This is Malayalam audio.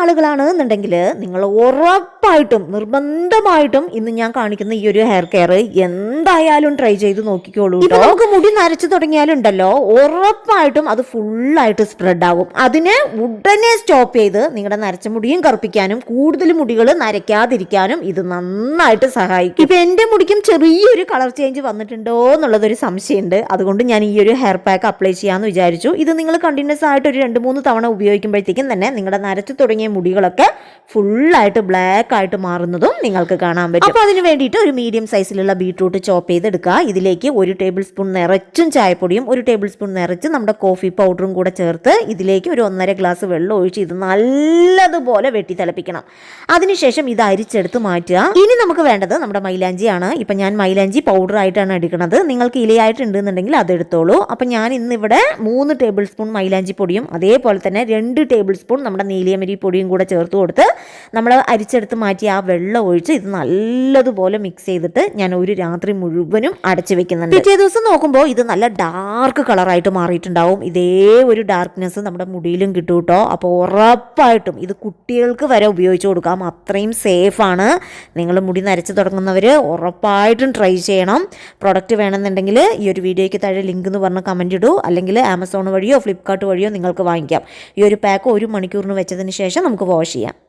ആളുകളാണ് എന്നുണ്ടെങ്കിൽ നിങ്ങൾ ഉറപ്പായിട്ടും നിർബന്ധമായിട്ടും ഇന്ന് ഞാൻ കാണിക്കുന്ന ഈ ഒരു ഹെയർ കെയർ എന്തായാലും ട്രൈ ചെയ്ത് നോക്കിക്കോളൂ ഇപ്പൊ നമുക്ക് മുടി നരച്ചു തുടങ്ങിയാലുണ്ടല്ലോ ഉറപ്പായിട്ടും അത് ഫുള്ളായിട്ട് സ്പ്രെഡ് ആകും അതിനെ ഉടനെ സ്റ്റോപ്പ് ചെയ്ത് നിങ്ങളുടെ നരച്ച മുടിയും കറുപ്പിക്കാനും കൂടുതൽ മുടികൾ നരയ്ക്കാതിരിക്കാനും ഇത് നന്നായിട്ട് സഹായിക്കും. ഇപ്പൊ എന്റെ മുടിക്കും ചെറിയൊരു കളർ ചേഞ്ച് വന്നിട്ടുണ്ടോ എന്നുള്ളതൊരു സംശയമുണ്ട് അതുകൊണ്ട് ഞാൻ ഈ ഒരു ഹെയർ പാക്ക് അപ്ലൈ ചെയ്യാമെന്ന് വിചാരിച്ചു. ഇത് നിങ്ങൾ കണ്ടിന്യൂസ് ആയിട്ട് ഒരു രണ്ട് മൂന്ന് തവണ ഉപയോഗിക്കുമ്പോഴത്തേക്കും തന്നെ നിങ്ങളുടെ നരച്ചു തുടങ്ങിയ മുടികളൊക്കെ ഫുള്ളായിട്ട് ബ്ലാക്ക് ആയിട്ട് മാറുന്നതും നിങ്ങൾക്ക് കാണാൻ പറ്റും. അപ്പോൾ അതിന് വേണ്ടിയിട്ട് ഒരു മീഡിയം സൈസിലുള്ള ബീട്രൂട്ട് ചോപ്പ് ചെയ്തെടുക്കുക. ഇതിലേക്ക് ഒരു ടേബിൾ സ്പൂൺ നിറച്ചും ചായപ്പൊടിയും ഒരു ടേബിൾ സ്പൂൺ നിറച്ച് നമ്മുടെ കോഫി പൗഡറും കൂടെ ചേർത്ത് ഇതിലേക്ക് ഒരു ഒന്നര ഗ്ലാസ് വെള്ളം ഒഴിച്ച് ഇത് നല്ലതുപോലെ വെട്ടി തിളപ്പിക്കണം. അതിനുശേഷം ഇത് അരിച്ചെടുത്ത് മാറ്റുക. ഇനി നമുക്ക് വേണ്ടത് നമ്മുടെ മൈലാഞ്ചിയാണ്. ഇപ്പം ഞാൻ മൈലാഞ്ചി പൗഡർ ആയിട്ടാണ് എടുക്കുന്നത്. നിങ്ങൾക്ക് ഇലയായിട്ടുണ്ടെന്നുണ്ടെങ്കിൽ അത് എടുത്തോളൂ. അപ്പം ഞാൻ ഇന്നിവിടെ മൂന്ന് ടേബിൾ സ്പൂൺ മൈലാഞ്ചി പൊടിയും അതേപോലെ തന്നെ രണ്ട് ടേബിൾ സ്പൂൺ നമ്മുടെ നീലിയമരി പൊടിയും കൂടെ ചേർത്ത് കൊടുത്ത് നമ്മൾ അരിച്ചെടുത്ത് മാറ്റി ആ വെള്ളം ഒഴിച്ച് ഇത് നല്ലതുപോലെ മിക്സ് ചെയ്തിട്ട് ഞാൻ ഒരു രാത്രി മുഴുവനും അടച്ചു വെക്കുന്നുണ്ട്. പിറ്റേ ദിവസം നോക്കുമ്പോൾ ഇത് നല്ല ഡാർക്ക് കളറായിട്ട് മാറിയിട്ടുണ്ടാവും. ഇതേ ഒരു ഡാർക്ക്നെസ് നമ്മുടെ മുടിയിലും കിട്ടും കേട്ടോ അപ്പോൾ ഉറപ്പായിട്ടും ഇത് കുട്ടികൾക്ക് വരെ ഉപയോഗിച്ച് കൊടുക്കാം. അത്രയും സേഫാണ് നിങ്ങൾ മുടി നരച്ച് തുടങ്ങുന്നവർ ഉറപ്പായിട്ടും ട്രൈ ചെയ്യണം. പ്രൊഡക്റ്റ് വേണമെന്നുണ്ടെങ്കിൽ ഈ ഒരു വീഡിയോയ്ക്ക് താഴെ ലിങ്ക് എന്ന് പറഞ്ഞ് കമന്റ് ഇടൂ. അല്ലെങ്കിൽ ആമസോൺ വഴിയോ ഫ്ലിപ്കാർട്ട് വഴിയോ നിങ്ങൾക്ക് വാങ്ങിക്കാം. ഈ ഒരു പാക്ക് ഒരു മണിക്കൂറിന് വെച്ചതിന് ശേഷം നമുക്ക് വാഷ് ചെയ്യാം.